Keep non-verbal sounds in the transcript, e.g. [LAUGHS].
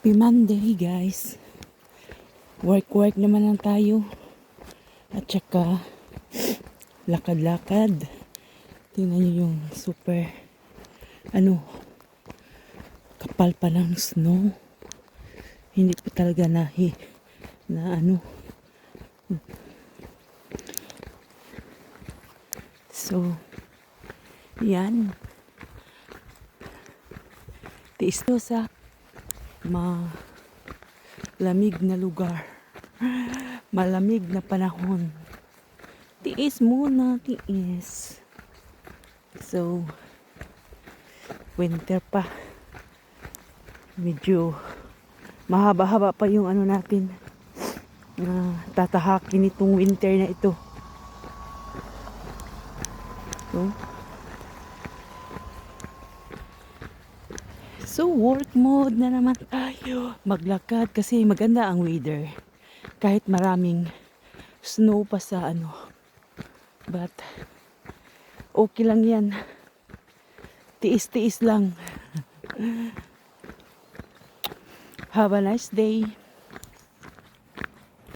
Happy Monday guys. Work-work naman lang tayo. At saka lakad-lakad. Tingnan nyo yung super ano kapal pa ng snow. Hindi pa talaga nahi na ano So, yan. Tiis to sa malamig na lugar. Malamig na panahon. Tiis muna, tiis. So, winter pa. Medyo mahaba-haba pa yung ano natin. na tatahakin itong winter na ito. So, So, work mode na naman tayo. Maglakad kasi maganda ang weather. Kahit maraming snow pa sa ano. But, okay lang yan. Tiis-tiis lang. [LAUGHS] Have a nice day.